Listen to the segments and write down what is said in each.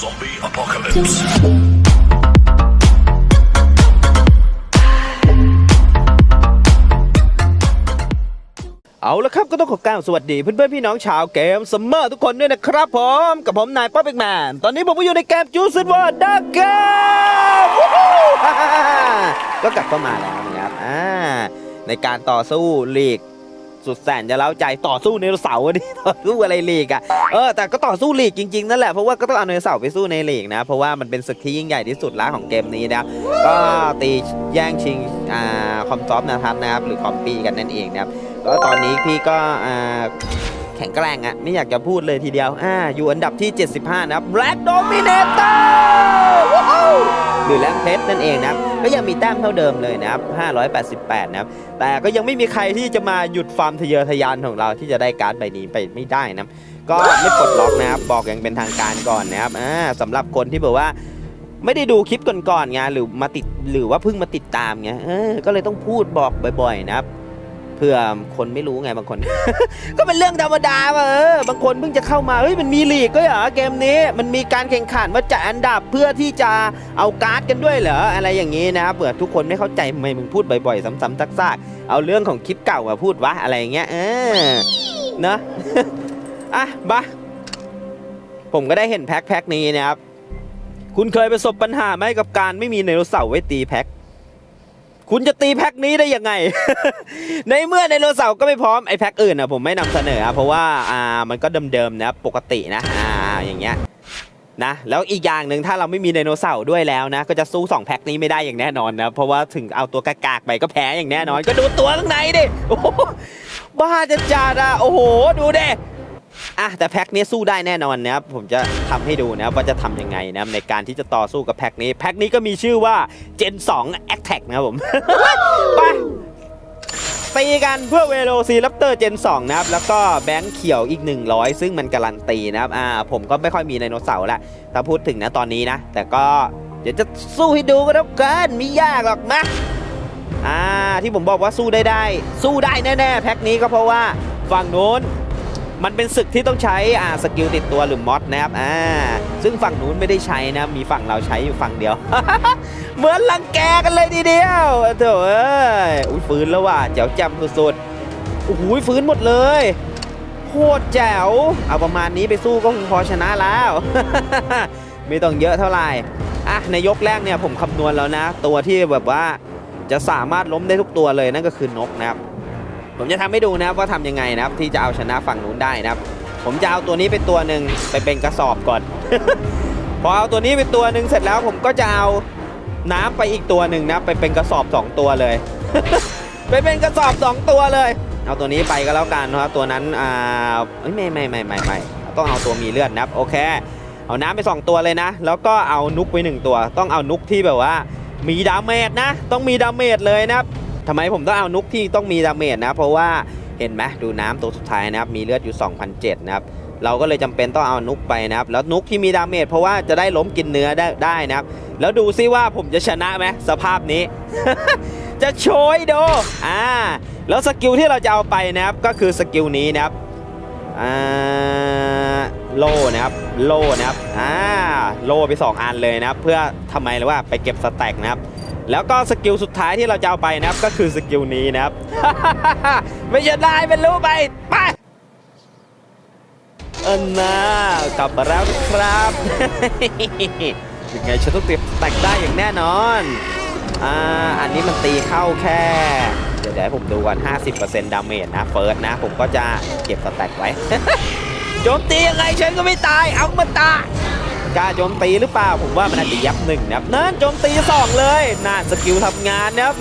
Zombie apocalypse. เอาละครับก็ต้องขอกล่าวสวัสดีเพื่อนๆพี่น้องชาวเกมซัมเมอร์ทุกคนด้วยนะครับผมกับผมนายป๊อปเอกแมนตอนนี้ผมก็อยู่ในเกมจูซิดวอร์ดักเกมก็กลับเข้ามาแล้วนะครับอ่าในการต่อสู้ลีก สุดแสนจะเล้าใจต่อสู้ในเสาร์นี่ต่อสู้อะไรลีกอะเออแต่ก็ต่อสู้ลีกจริงๆนั่นแหละเพราะว่าก็ต้องเอาในเสาร์ไปสู้ในลีกนะ เพราะว่ามันเป็นศึกที่ยิ่งใหญ่ที่สุดล้วของเกมนี้นะครับก็ตีแย่งชิงอ่าคอมซอฟนะครับนะครับหรือคอมปีกันนั่นเองนะครับก็ตอนนี้พี่ก็อ่าแข็งแกร่งอะไม่อยากจะพูดเลยทีเดียวอ่าอยู่อันดับที่ 75 นะครับ Black Dominator หรือแรงเพชรนั่นเองนะครับ ก็ยังมีแต้มเท่าเดิมเลยนะครับ588นะครับแต่ก็ยังไม่มีใครที่จะมาหยุดฟาร์มทะเยอทะยานของเราที่จะได้การ์ดใบนี้ไปไม่ได้นะครับก็ไม่ปลดล็อกนะครับบอกอย่างเป็นทางการก่อนนะครับอ่าสำหรับคนที่แบบว่าไม่ได้ดูคลิปก่อนๆไงหรือมาติดหรือว่าเพิ่งมาติดตามไงเออก็เลยต้องพูดบอกบ่อย ๆ นะครับ เพื่อคนไม่รู้ไงบางคน ก็เป็นเรื่องธรรมดาว่ะเออบางคนเพิ่งจะเข้ามาเฮ้ยมันมีลีกก็เหรอเกมนี้มันมีการแข่งขันว่าจะอันดับเพื่อที่จะเอาการ์ดกันด้วยเหรออะไรอย่างนี้นะเผื่อทุกคนไม่เข้าใจทำไมมึงพูดบ่อยๆซ้ำๆซากๆเอาเรื่องของคลิปเก่ามาพูดวะอะไรอย่างเงี้ยเออเนอะอะบะผมก็ได้เห็นแพ็คแพ็คนี้นะครับคุณเคยประสบปัญหาไหมกับการไม่มีไดโนเสาร์ไว้ตีแพ็ค คุณจะตีแพ็คนี้ได้ยังไง ในเมื่อไดโนเสาร์ก็ไม่พร้อมไอแพ็คอื่นอะผมไม่นำเสนอ เพราะว่าอ่ามันก็เดิมๆนะปกตินะอ่าอย่างเงี้ยนะแล้วอีกอย่างหนึ่งถ้าเราไม่มีไดโนเสาร์ด้วยแล้วนะ ก็จะสู้สองแพ็คนี้ไม่ได้อย่างแน่นอนนะ เพราะว่าถึงเอาตัวกากๆไปก็แพ้อย่างแน่นอน ก็ดูตัวข้างในดิโอ้บ้าจะจัดอะโอ้โห ดูเดิ อะแต่แพ็คนี้สู้ได้แน่นอนนะครับผมจะทำให้ดูนะครับว่าจะทำยังไงนะครับในการที่จะต่อสู้กับแพ็คนี้ แพ็คนี้ก็มีชื่อว่า Gen 2 Attack นะครับผมไปตีกันเพื่อเวโรซีรัปเตอร์เจน2นะครับ แล้วก็แบงค์เขียวอีก 100 ซึ่งมันการันตีนะครับ อ่า ผมก็ไม่ค่อยมีไดโนเสาร์ละถ้าพูดถึงนะตอนนี้นะ แต่ก็เดี๋ยวจะสู้ให้ดูก็แล้วกันไม่ยากหรอกนะ อ่า ที่ผมบอกว่าสู้ได้ได้ สู้ได้แน่ ๆ แพ็คนี้ก็เพราะว่าฝั่งโน้น มันเป็นศึกที่ต้องใช้อ่าสกิลติดตัวหรือมอดนะครับอ่าซึ่งฝั่งนู้นไม่ได้ใช้นะมีฝั่งเราใช้อยู่ฝั่งเดียว เหมือนลังแกกันเลยทีเดียวโถ่เอ้ยอุ้ยฟื้นแล้วว่ะแจ๋วจำสุดๆโอ้โหฟื้นหมดเลยโคตรแจ๋วเอาประมาณนี้ไปสู้ก็คงพอชนะแล้ว ไม่ต้องเยอะเท่าไหร่อะในยกแรกเนี่ยผมคำนวณแล้วนะ ตัวที่แบบว่าจะสามารถล้มได้ทุกตัวเลยนั่นก็คือนกนะครับ ผมจะทำให้ดูนะครับว่าทำยังไงนะครับที่จะเอาชนะฝั่งนู้นได้นะครับ ผมจะเอาตัวนี้เป็นตัวหนึ่งไปเป็นกระสอบก่อน พอเอาตัวนี้เป็นตัวหนึ่งเสร็จแล้วผมก็จะเอาน้ำไปอีกตัวหนึ่งนะไปเป็นกระสอบ 2 ตัวเลย ไปเป็นกระสอบ 2 ตัวเลย เอาตัวนี้ไปก็แล้วกันนะครับตัวนั้นอ่าไม่ไม่ไม่ไม่ไม่ต้องเอาตัวมีเลือดนะครับโอเคเอาน้ำไป 2 ตัวเลยนะ แล้วก็เอานุกไป 1 ตัว ต้องเอานุกที่แบบว่า มีดาเมจนะ ต้องมีดาเมจเลยนะครับ ทำไมผมต้องเอานุกที่ต้องมีดาเมจนะ เพราะว่าเห็นไหมดูน้ำตัวสุดท้ายนะครับ มีเลือดอยู่2,007นะครับ เราก็เลยจำเป็นต้องเอานุกไปนะครับ แล้วนุกที่มีดาเมจเพราะว่าจะได้ล้มกินเนื้อได้ได้นะครับ แล้วดูซิว่าผมจะชนะไหมสภาพนี้ จะโชยโดอ่า แล้วสกิลที่เราจะเอาไปนะครับ ก็คือสกิลนี้นะครับอ่าโล่นะครับ โล่นะครับ อ่า โล่ไป 2 อันเลยนะครับ เพื่อทำไมหรือว่าไปเก็บสแต็กนะครับ แล้วก็สกิลสุดท้ายที่เราจะเอาไปนะครับก็คือสกิลนี้นะครับ ไม่ใช่ได้เป็นรู้ไปไปเออน่ากลับมาแล้วนะครับยังไงฉันต้องเก็บสแตกได้อย่างแน่นอนอ่าอันนี้มันตีเข้าแค่ เดี๋ยวให้ผมดูก่อน50%ดาเมจนะเฟิร์สนะ ผมก็จะเก็บสแต็กไว้โจมตียังไงฉันก็ไม่ตายเอามาตาย กล้าโจมตีหรือเปล่า ผมว่ามันอาจจะยับหนึ่งนะครับนั่นโจมตีสองเลยน่าสกิลทำงานนะครับ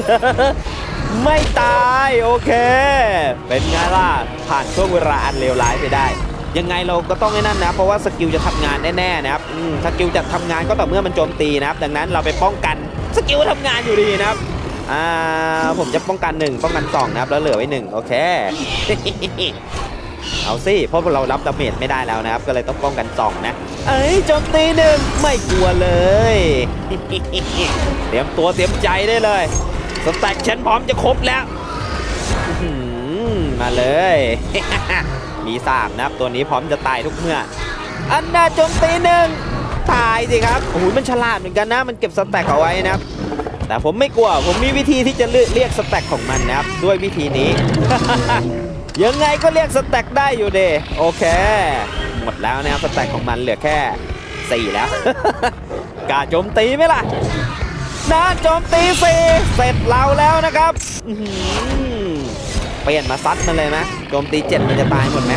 ไม่ตายโอเค เป็นไงล่ะผ่านช่วงเวลาอันเลวร้ายไปได้ ยังไงเราก็ต้องไอ้นั่นนะ เพราะว่าสกิลจะทำงานแน่ๆนะครับสกิลจะทำงานก็ต่อเมื่อมันโจมตีนะครับ ดังนั้นเราไปป้องกันสกิลทำงานอยู่ดีนะครับอ่าผมจะป้องกันหนึ่งป้องกันสองนะครับแล้วเหลือไว้หนึ่งโอเค เอาสิเพราะเรารับดาเมจไม่ได้แล้วนะครับ ก็เลยต้องป้องกันสองนะ เอ้ยโจมตีหนึ่งไม่กลัวเลย เตรียมตัวเตรียมใจได้เลยสแต็กฉันพร้อมจะครบแล้วมาเลย มีสามนะครับ ตัวนี้พร้อมจะตายทุกเมื่อ อันน่าโจมตีหนึ่งตายสิครับโอ้โหมันฉลาดเหมือนกันนะ มันเก็บสแต็กเอาไว้นะครับ แต่ผมไม่กลัว ผมมีวิธีที่จะเรียกสแต็กของมันนะครับ ด้วยวิธีนี้ ยังไงก็เรียกสแต็กได้อยู่เดโอเค หมดแล้วนะครับสแต็กของมันเหลือแค่สี่แล้ว กาโจมตีไหมล่ะนะโจมตีสี่เสร็จเราแล้วนะครับเปลี่ยนมาซัดมันเลยไหมโจมตีเจ็ดมันจะตายหมดไหม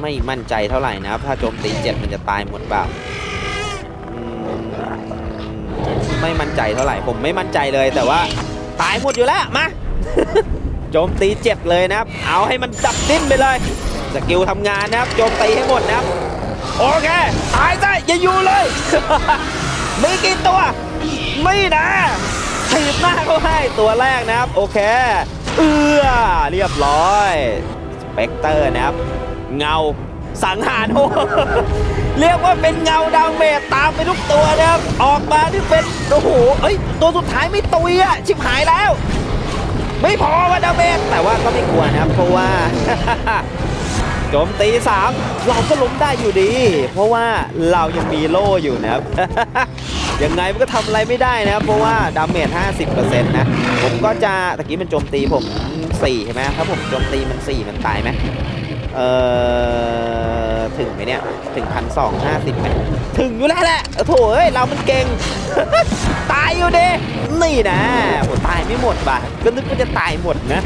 ไม่มั่นใจเท่าไหร่นะครับ ถ้าโจมตีเจ็ดมันจะตายหมดเปล่าไม่มั่นใจเท่าไหร่ผมไม่มั่นใจเลยแต่ว่าตายหมดอยู่แล้วมา โจมตีเจ็ดเลยนะครับ เอาให้มันดับดิ้นไปเลย สกิลทำงานนะครับ โจมตีให้หมดนะครับ โอเค ตายซะอย่าอยู่เลยมีกี่ตัว ไม่นะถีบหน้าเขาให้ตัวแรกนะครับ โอเค เอื้อเรียบร้อยสเปกเตอร์นะครับ เงาสังหารโอ้โหเรียกว่าเป็นเงาดาวเมจตามไปทุกตัวนะครับ ออกมาที่เป็นโอ้โหเอ้ย ตัวสุดท้ายไม่ตุยอะชิบหายแล้ว ไม่พอว่าดาเมจแต่ว่าก็ไม่กลัวนะครับ เพราะว่าโจมตีสามเราก็ล้มได้อยู่ดี เพราะว่าเรายังมีโล่อยู่นะครับ ยังไงมันก็ทำอะไรไม่ได้นะครับ เพราะว่าดาเมจ50%นะ ผมก็จะตะกี้มันโจมตีผม4ใช่ไหมถ้าผมโจมตีมัน 4 มันตายไหมเออ ถึงไหมเนี่ย ถึงพันสองห้าสิบไหมถึงอยู่แล้วแหละโอ้โถเอ้ย เรามันเก่ง ตายอยู่ดินี่นะโอ้ตายไม่หมดว่ะก็นึกว่าจะตายหมดนะ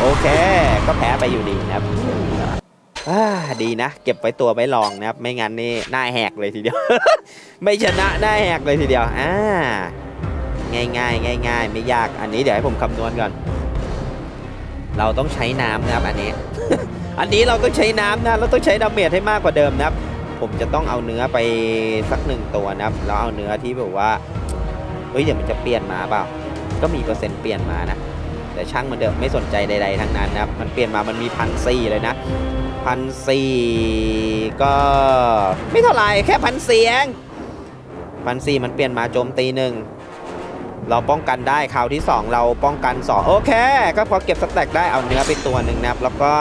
โอเค ก็แพ้ไปอยู่ดีนะครับดีนะ เก็บไว้ตัวไว้ลองนะครับ ไม่งั้นนี่หน้าแหกเลยทีเดียว ไม่ชนะหน้าแหกเลยทีเดียวอ่าง่ายง่ายง่ายง่ายไม่ยากอันนี้เดี๋ยวให้ผมคำนวณก่อน เราต้องใช้น้ำนะครับอันนี้ อันนี้เราต้องใช้น้ำนะเราต้องใช้ดาเมจให้มากกว่าเดิมนะครับ ผมจะต้องเอาเนื้อไปสักหนึ่งตัวนะครับแล้วเอาเนื้อที่แบบว่าเฮ้ยเดี๋ยวมันจะเปลี่ยนมาเปล่าก็มีเปอร์เซ็นต์เปลี่ยนมานะแต่ช่างมันเดิมไม่สนใจใด ๆทั้งนั้นนะครับ มันเปลี่ยนมามันมีพันสี่เลยนะพันสี่ก็ไม่เท่าไหร่แค่พันเสียงพันสี่มันเปลี่ยนมาโจมตีหนึ่งเราป้องกันได้คราวที่ 2 เราป้องกัน 2 โอเค ก็พอเก็บสแต็กได้เอาเนื้อไปตัวหนึ่งนะครับ แล้วก็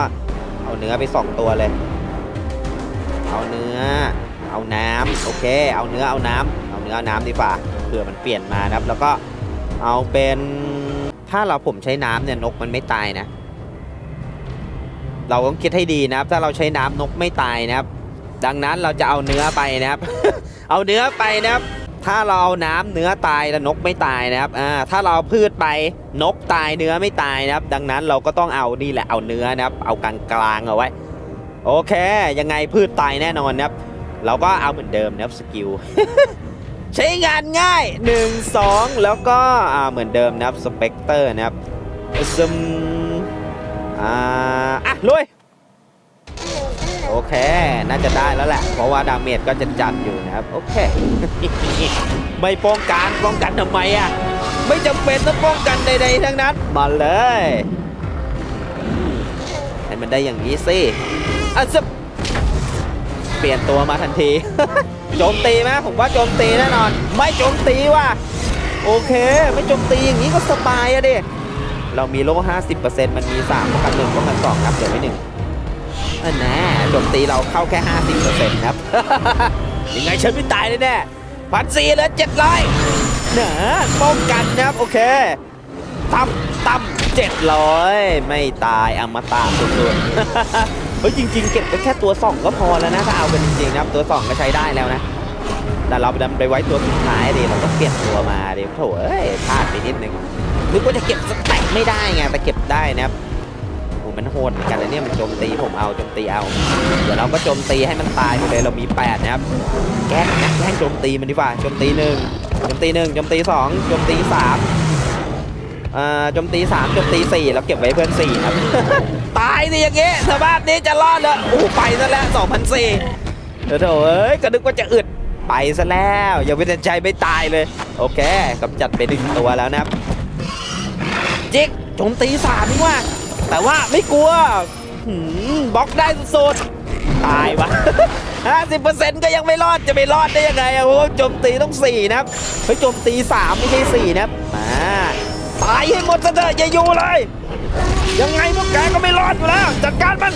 เอาเนื้อไป2ตัวเลย เอาเนื้อ เอาน้ำโอเค เอาเนื้อเอาน้ำเอาเนื้อเอาน้ำดีกว่าเผื่อมันเปลี่ยนมานะครับ แล้วก็เอาเป็นถ้าเราผมใช้น้ำเนี่ยนกมันไม่ตายนะ เราต้องคิดให้ดีนะครับ ถ้าเราใช้น้ำนกไม่ตายนะครับ ดังนั้นเราจะเอาเนื้อไปนะครับ เอาเนื้อไปนะครับ ถ้าเราเอาน้ำเนื้อตายแล้วนกไม่ตายนะครับอ่าถ้าเราพืชไปนกตายเนื้อไม่ตายนะครับ ดังนั้นเราก็ต้องเอานี่แหละเอาเนื้อนะครับเอากลางกลางเอาไว้ โอเค ยังไงพืชตายแน่นอนนะครับ เราก็เอาเหมือนเดิมนะครับสกิลใช้งานง่าย 1 2 แล้วก็อ่าเหมือนเดิมนะครับสเปกเตอร์นะครับซึมอ่าอะลุย โอเค น่าจะได้แล้วแหละ เพราะว่าดาเมจก็จะจัดอยู่นะครับ โอเค ไม่ป้องกัน ป้องกันทำไมอะ ไม่จำเป็นต้องป้องกันใดๆทั้งนั้น มาเลยให้มันได้อย่างนี้สิอะซึบเปลี่ยนตัวมาทันที โจมตีไหมผมว่าโจมตีแน่นอน ไม่โจมตีว่ะ โอเค ไม่โจมตีอย่างนี้ก็สบายอะดิ เรามีโล่50%มันมี3ป้องกัน1ป้องกัน2ครับเดี๋ยวไม่หนึ่ง อันแน่โจมตีเราเข้าแค่ 50%ครับ ยังไงฉันไม่ตายเลยแน่พันสี่เหลือเจ็ดร้อยเนอป้องกันนะครับโอเคต่ำต่ำเจ็ดร้อยไม่ตายอมตะสุดๆเฮ้ยจริง ๆ เก็บไปแค่ตัวสองก็พอแล้วนะถ้าเอากันจริงๆนะครับตัวสองก็ใช้ได้แล้วนะแต่เราดันไปไว้ตัวสุดท้ายดิเราก็เปลี่ยนตัวมาดิโถเอ้ยพลาดไปนิดนึงนึกว่าจะเก็บสแต็กไม่ได้ไงแต่เก็บได้นะครับ มันโหดเหมือนกันนะเนี่ยมันโจมตีผมเอาโจมตีเอา เดี๋ยวเราก็โจมตีให้มันตายไปเลยเรามี8นะครับแกล้งแกล้งโจมตีมันดีกว่าโจมตีหนึ่งโจมตีหนึ่งโจมตีสองโจมตีสามอ่าโจมตีสามโจมตีสี่แล้วเก็บไว้เพื่อนสี่นะครับตายสิอย่างเงี้ยสภาพนี้จะรอดเหรอโอ้ไปซะแล้วสองพันสี่เดี๋ยวโถเอ้ยก็นึกว่าจะอึดไปซะแล้วยังไม่ได้ใจไม่ตายเลย โอเคกำจัดไปหนึ่งตัวแล้วนะครับจิกโจมตีสามนี่ว่า แต่ว่าไม่กลัวบล็อกได้สุดๆตายวะ50%ก็ยังไม่รอดจะไปรอดได้ยังไงอะโอ้โจมตีต้อง4นะครับเฮ้ยโจมตี3ไม่ใช่4นะครับมาตายให้หมดซะเถอะอย่าอยู่เลย ยังไงพวกแกก็ไม่รอดอยู่แล้วจัดการมัน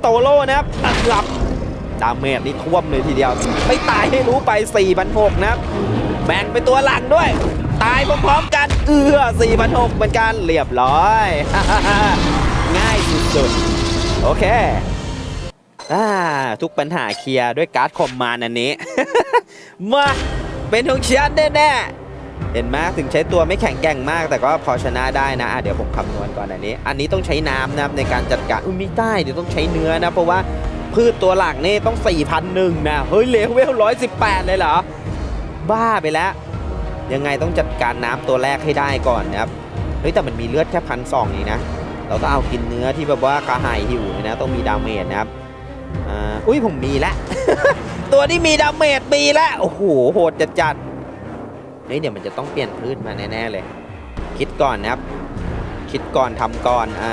โตโร่นะครับอัดหลับดาเมจนี่ท่วมเลยทีเดียว ไม่ตายให้รู้ไป4 6 0 0นะครับแบ่งเป็นตัวหลังด้วย ตายพร้อมๆกัน เอือ4 6 0 0เหมือนกันเรียบร้อย ง่ายสุดๆ โอเคอ่าทุกปัญหาเคลียร์ด้วยการ์ดคอมมานอันนี้ มาเป็นของฉันแน่ๆเห็นไหมถึงใช้ตัวไม่แข็งแกร่งมาก แต่ก็พอชนะได้นะะเดี๋ยวผมคำนวณก่อนอันนี้ อันนี้ต้องใช้น้ำนะครับในการจัดการอุ้ยไม่ได้เดี๋ยวต้องใช้เนื้อนะ เพราะว่าพืชตัวหลักนี่ต้อง4,001นะ เฮ้ยเลเวล118 เลยเหรอ บ้าไปแล้ว ยังไงต้องจัดการน้ำตัวแรกให้ได้ก่อนนะครับเฮ้ยแต่มันมีเลือดแค่พันสองเองนะ เราต้องเอากินเนื้อที่แบบว่ากระหายหิวนะต้องมีดาเมจนะครับอ่าอุ้ยผมมีแล้วตัวที่มีดาเมจมีแล้วโอ้โหโหดจัดจัดเฮ้ยเดี๋ยวมันจะต้องเปลี่ยนพืชมาแน่ๆเลย คิดก่อนนะครับ คิดก่อนทำก่อนอ่า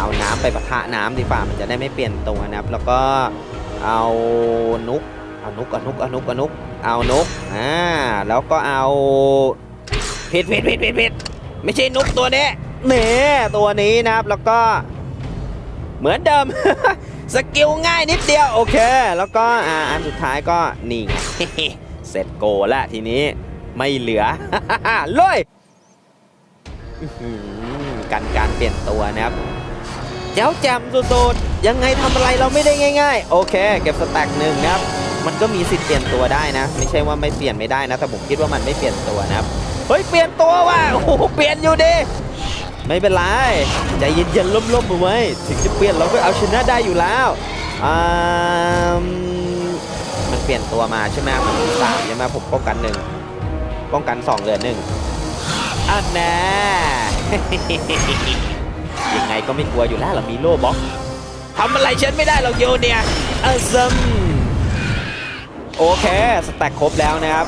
เอาน้ำไปปะทะน้ำดีฝ่ามันจะได้ไม่เปลี่ยนตัวนะครับ แล้วก็เอานุกเอานุกเอานุกเอานุกเอานุก เอานุกอ่า แล้วก็เอาผิดผิดผิดผิดผิดไม่ใช่นุกตัวนี้เน่ตัวนี้นะครับ แล้วก็ เหมือนเดิม สกิลง่ายนิดเดียว โอเค แล้วก็อ่าอันสุดท้ายก็นี่ไงเสร็จโกละทีนี้ไม่เหลือเลยกันการเปลี่ยนตัวนะครับ เจ้าแจมสุดๆยังไงทำอะไรเราไม่ได้ง่าย ๆ โอเค เก็บสแต็กหนึ่งนะครับ มันก็มีสิทธิ์เปลี่ยนตัวได้นะ ไม่ใช่ว่าไม่เปลี่ยนไม่ได้นะ แต่ผมคิดว่ามันไม่เปลี่ยนตัวนะครับ เฮ้ย เปลี่ยนตัวว่ะ โอ้โห เปลี่ยนอยู่ดิ ไม่เป็นไร ใจเย็นๆล่มๆเอาไว้ ถึงจะเปลี่ยนเราก็เอาชนะได้อยู่แล้วอ่ามันเปลี่ยนตัวมาใช่ไหมมันมีสามใช่ไหมผมป้องกันหนึ่ง ป้องกันสองเหลือหนึ่งอันแน่ยังไงก็ไม่กลัวอยู่แล้วเรามีโล่บล็อกทำอะไรฉันไม่ได้หรอกโยเนี่ยเออซัม โอเคสแต็กครบแล้วนะครับ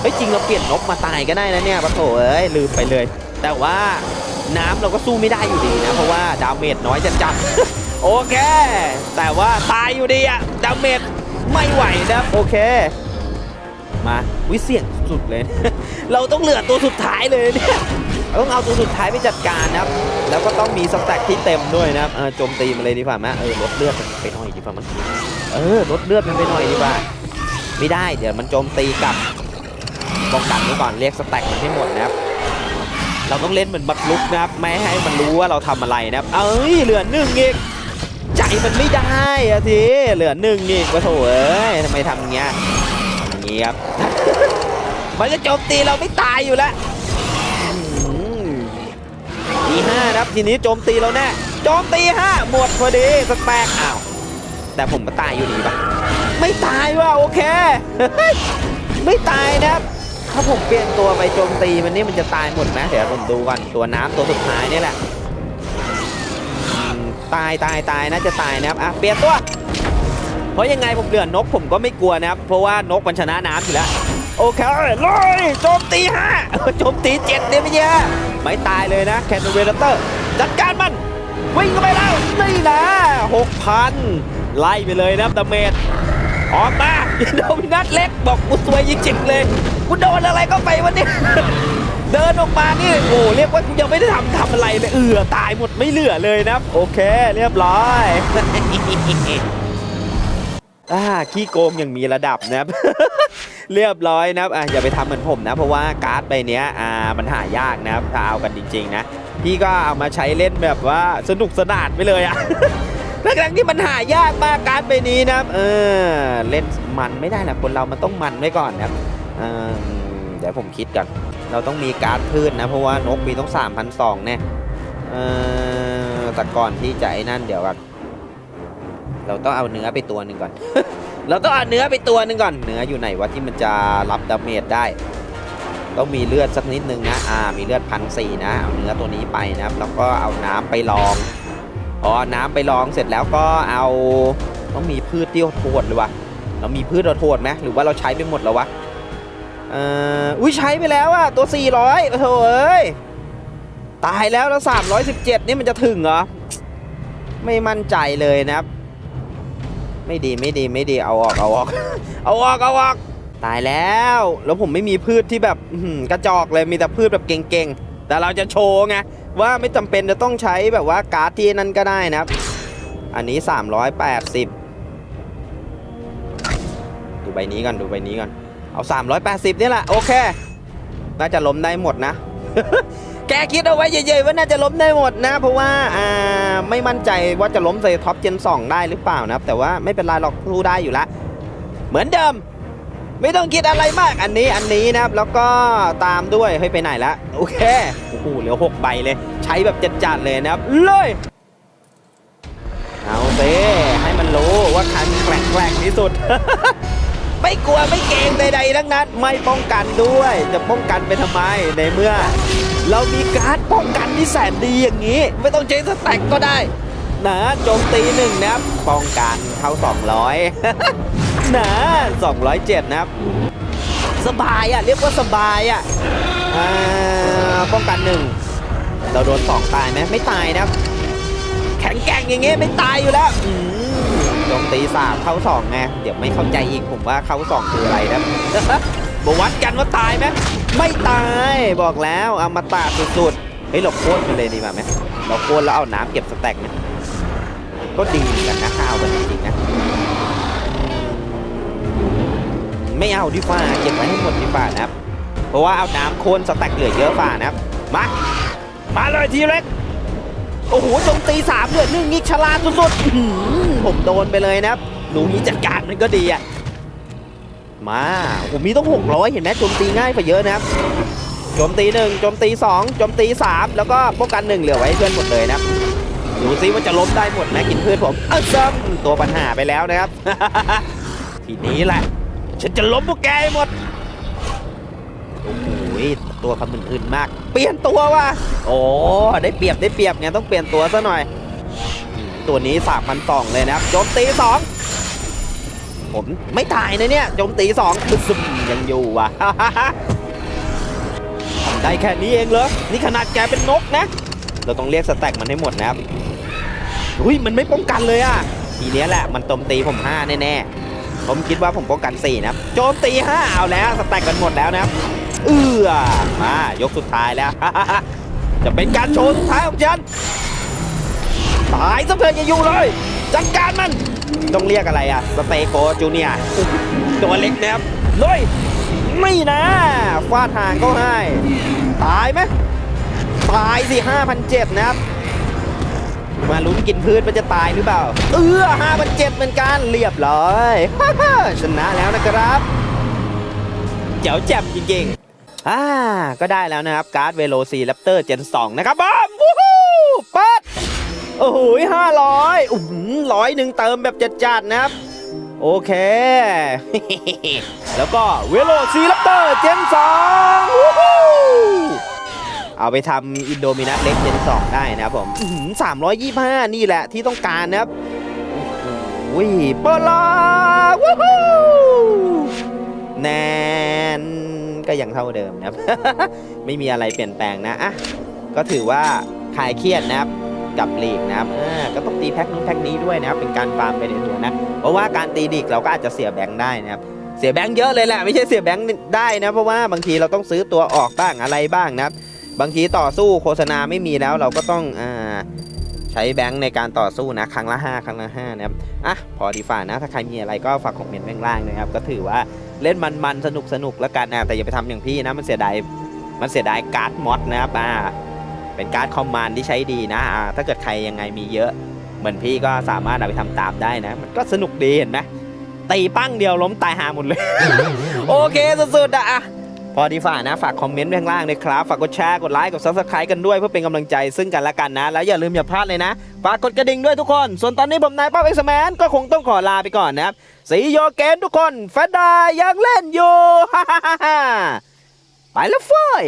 เฮ้ยจริงเราเปลี่ยนนกมาตายก็ได้นะเนี่ยปะโถเอ้ยลืมไปเลย แต่ว่าน้ำเราก็สู้ไม่ได้อยู่ดีนะ เพราะว่าดาเมจน้อยจัดจัดโอเค แต่ว่าตายอยู่ดีอะดาเมจไม่ไหวนะโอเค มาวิเสี่ยงสุดเลย เราต้องเหลือตัวสุดท้ายเลยเนี่ย ต้องเอาตัวสุดท้ายไปจัดการนะครับ แล้วก็ต้องมีสแต็กที่เต็มด้วยนะครับโจมตีมาเลยดีกว่าไหมเออลดเลือดมันไปหน่อยดีกว่ามันเออลดเลือดมันไปหน่อยดีกว่าไม่ได้เดี๋ยวมันโจมตีกลับป้องกันไว้ก่อนเรียกสแต็กมันให้หมดนะครับ เราต้องเล่นเหมือนบักลุกนะครับไม่ให้มันรู้ว่าเราทำอะไรนะครับ เอ้ยเหลือหนึ่งอีกใจมันไม่ได้อะทีเหลือหนึ่งอีกวะโถเอ้ยทำไมทำเงี้ยอย่างงี้ครับมันจะโจมตีเราไม่ตายอยู่แล้ว ทีห้าครับทีนี้โจมตีเราแน่โจมตีห้าหมดพอดีสแต็กอ้าวแต่ผมก็ตายอยู่ดีปะไม่ตายว่ะโอเค ไม่ตายนะครับถ้าผมเปลี่ยนตัวไปโจมตีมันนี่มันจะตายหมดไหมเดี๋ยวผมดูก่อนตัวน้ำตัวสุดท้ายนี่แหละตายตายตายน่าจะตายนะครับอะเปลี่ยนตัว เพราะยังไงผมเหลือนกผมก็ไม่กลัวนะครับ เพราะว่านกมันชนะน้ำอยู่แล้ว โอเคเลยโจมตีห้าโจมตีเจ็ดเนี่ยไม่ใช่ห้า ไม่ตายเลยนะแคนเวลเตอร์ จัดการมัน วิ่งเข้าไปแล้วนี่นะหกพันไล่ไปเลยนะดาเมจออกมาโดมินัทเล็กบอกกูสวยจริงๆเลยกูโดนอะไรก็ไปวันนี้เดินออกมานี่โอ้เรียกว่ากูยังไม่ได้ทำทำอะไรเลยเออตายหมดไม่เหลือเลยนะโอเค เรียบร้อยอ่าขี้โกงยังมีระดับนะครับ เรียบร้อยนะครับอะอย่าไปทำเหมือนผมนะ เพราะว่าการ์ดใบเนี้ยอ่ามันหายากนะครับถ้าเอากันจริง ๆ นะ พี่ก็เอามาใช้เล่นแบบว่าสนุกสนานไปเลยอะทั้งๆที่มันหายากมากการ์ดใบนี้นะครับเออเล่นมันไม่ได้นะคนเรามันต้องมันไว้ก่อนนะครับเออเดี๋ยวผมคิดก่อนเราต้องมีการ์ดพืชนนะ เพราะว่านกมีต้อง3 0 0 2เนี่เออแต่ก่อนที่จะไอ้นั่นเดี๋ยวก่อนเราต้องเอาเนื้อไปตัวหนึ่งก่อน เราต้องเอาเนื้อไปตัวหนึ่งก่อน เนื้ออยู่ไหนวะที่มันจะรับดาเมจได้ ต้องมีเลือดสักนิดนึงนะ อ่า มีเลือดพันสี่นะ เอาเนื้อตัวนี้ไปนะครับ แล้วก็เอาน้ำไปลอง อ๋อ น้ำไปลองเสร็จแล้วก็เอา ต้องมีพืชที่โหดเลยวะเรามีพืชโหดไหมหรือว่าเราใช้ไปหมดแล้ววะ เอ่อ อุ้ยใช้ไปแล้วอะตัว 400โอ้โถเอ้ย ตายแล้วแล้ว317 นี่มันจะถึงเหรอ ไม่มั่นใจเลยนะครับ ไม่ดีไม่ดีไม่ดีเอาออกเอาออก เอาออกเอาออก ตายแล้ว แล้วผมไม่มีพืชที่แบบกระจอกเลยมีแต่พืชแบบเก่งๆ แต่เราจะโชว์ไงว่าไม่จำเป็นจะต้องใช้แบบว่าการ์ดที่นั่นก็ได้นะครับ อันนี้ 380 ดูใบนี้ก่อนดูใบนี้ก่อนเอา 380 นี่แหละโอเค น่าจะล้มได้หมดนะ แกคิดเอาไว้เยอะๆว่าน่าจะล้มได้หมดนะ เพราะว่าอ่าไม่มั่นใจว่าจะล้มใส่ท็อปเจน2ได้หรือเปล่านะครับ แต่ว่าไม่เป็นไรหรอกสู้ได้อยู่ละเหมือนเดิม ไม่ต้องคิดอะไรมากอันนี้อันนี้นะครับ แล้วก็ตามด้วยเฮ้ยไปไหนละโอเคโอ้โหเหลือหกใบเลย ใช้แบบจัดๆเลยนะครับเลยเอาสิให้มันรู้ว่าคันแกร่งที่สุด ไม่กลัวไม่เกรงใดๆทั้งนั้น ไม่ป้องกันด้วย จะป้องกันไปทำไมในเมื่อ เรามีการ์ดป้องกันที่แสนดีอย่างนี้ ไม่ต้องใช้สแต็กก็ได้นะโจมตีหนึ่งนะครับป้องกันเข้า 200นะ207 นะครับ สบายอะ เรียกว่าสบายอะอ่าป้องกันหนึ่งเราโดนสองตายไหมไม่ตายนะครับ แข็งแกร่งอย่างเงี้ยไม่ตายอยู่แล้ว อืมโจมตีสามเข้าสองไงเดี๋ยวไม่เข้าใจอีกผมว่าเข้าสองคืออะไรนะบวัดกันว่าตายไหมไม่ตายบอกแล้วเอามาตาสุดๆเฮ้ยเราโค่นกันเลยดีกว่าไหมเราโค่นแล้วเอาน้ำเก็บสแต็กไหมก็ดีเหมือนกันนะข้าวกันจริงๆนะไม่เอาดีฟ้าเก็บไว้ให้หมดดีฟ้านะครับเพราะว่าเอาน้ำโค่นสแต็กเหลือเยอะฝ่านะครับมามาเลยทีเล็ก โอ้โหโจมตีสามเลือดหนึ่งนี่ฉลาดสุดๆผมโดนไปเลยนะครับหนูนี้จัดการมันก็ดีอะมาผมมีต้องหกร้อยเห็นไหมโจมตีง่ายกว่าเยอะนะครับโจมตีหนึ่งโจมตีสองโจมตีสามแล้วก็ป้องกันหนึ่งเหลือไว้ให้เพื่อนหมดเลยนะครับดูซิว่าจะล้มได้หมดไหมกินเพื่อนผมเออซ้ำตัวปัญหาไปแล้วนะครับ ทีนี้แหละ ฉันจะล้มพวกแกหมด อ้โหตัวคำอื่นๆมาก เปลี่ยนตัวว่ะโอ้ได้เปรียบได้เปรียบไงต้องเปลี่ยนตัวซะหน่อย ตัวนี้สามพันสองเลยนะครับโจมตีสองผมไม่ตายนะเนี่ยโจมตีสองซึมยังอยู่ว่ะทำได้แค่นี้เองเหรอนี่ขนาดแกเป็นนกนะ เราต้องเรียกสแต็กมันให้หมดนะครับอุ้ยมันไม่ป้องกันเลยอะทีเนี้ยแหละมันโจมตีผมห้าแน่ๆผมคิดว่าผมป้องกัน4นะครับโจมตีห้าเอาแล้วสแต็กกันหมดแล้วนะครับ เอื้อมายกสุดท้ายแล้ว จะเป็นการโชว์สุดท้ายของฉันตายซะเพื่อนอย่าอยู่เลย จัดการมัน ต้องเรียกอะไรอะสเตโกจูเนียตัวเล็กนะครับเลยไม่นะฟาดหางก็ให้ ตายไหมตายสิ5,007นะครับ มาลุ้นกินพืชมันจะตายหรือเปล่า เออ5,007เหมือนกันเรียบร้อยชนะแล้วนะครับเจ๋วแจ่มจริงๆ อ่าก็ได้แล้วนะครับ การ์ดเวโลซีแรปเตอร์เจน2นะครับบอมวู้ฮู้ปัดโอ้โหห้าร้อยอุ้ร้อยหนึ่งเติมแบบจัดๆนะครับ โอเค แล้วก็เวโลซีแรปเตอร์เจน2วู้ฮู้เอาไปทำอินโดมินัสเล็กเจน2ได้นะครับผมสามร้อยยี่ห้านี่แหละที่ต้องการนะครับโอ้โหเปลาวู้ฮู้แนน ก็ยังเท่าเดิมนะครับ ไม่มีอะไรเปลี่ยนแปลงนะอะก็ถือว่าคลายเครียดนะครับกับลีกนะครับก็ต้องตีแพ็คนู้นแพ็คนี้ด้วยนะครับ เป็นการฟาร์มไปในตัวนะ เพราะว่าการตีลีกเราก็อาจจะเสียแบงค์ได้นะครับ เสียแบงค์เยอะเลยแหละ ไม่ใช่เสียแบงค์ได้นะ เพราะว่าบางทีเราต้องซื้อตัวออกบ้างอะไรบ้างนะครับ บางทีต่อสู้โฆษณาไม่มีแล้วเราก็ต้องอ่าใช้แบงค์ในการต่อสู้นะ ครั้งละห้าครั้งละห้านะครับ อะ พอดีฝ่านะ ถ้าใครมีอะไรก็ฝากคอมเมนต์ข้างล่างนะครับ ก็ถือว่า เล่นมันๆสนุกสนุกแล้วกันนะแต่อย่าไปทำอย่างพี่นะมันเสียดายมันเสียดายการ์ดมอดนะครับอ่าเป็นการ์ดคอมมานด์ที่ใช้ดีนะอ่าถ้าเกิดใครยังไงมีเยอะ เหมือนพี่ก็สามารถเอาไปทำตามได้นะ มันก็สนุกดีเห็นไหมตีปั้งเดียวล้มตายหาหมดเลย โอเคสุดๆอะ พอดีฝ่านะฝากคอมเมนต์ไว้ข้างล่างนะครับฝากกดแชร์กดไลค์กดซับสไครต์กันด้วยเพื่อเป็นกำลังใจซึ่งกันและกันนะ แล้วอย่าลืมอย่าพลาดเลยนะฝากกดกระดิ่งด้วยทุกคน ส่วนตอนนี้ผมนายป้าเอ็กซ์แมนก็คงต้องขอลาไปก่อนนะครับสีโยเกนทุกคนแฟนดายังเล่นอยู่ไปแล้วเฟ้ย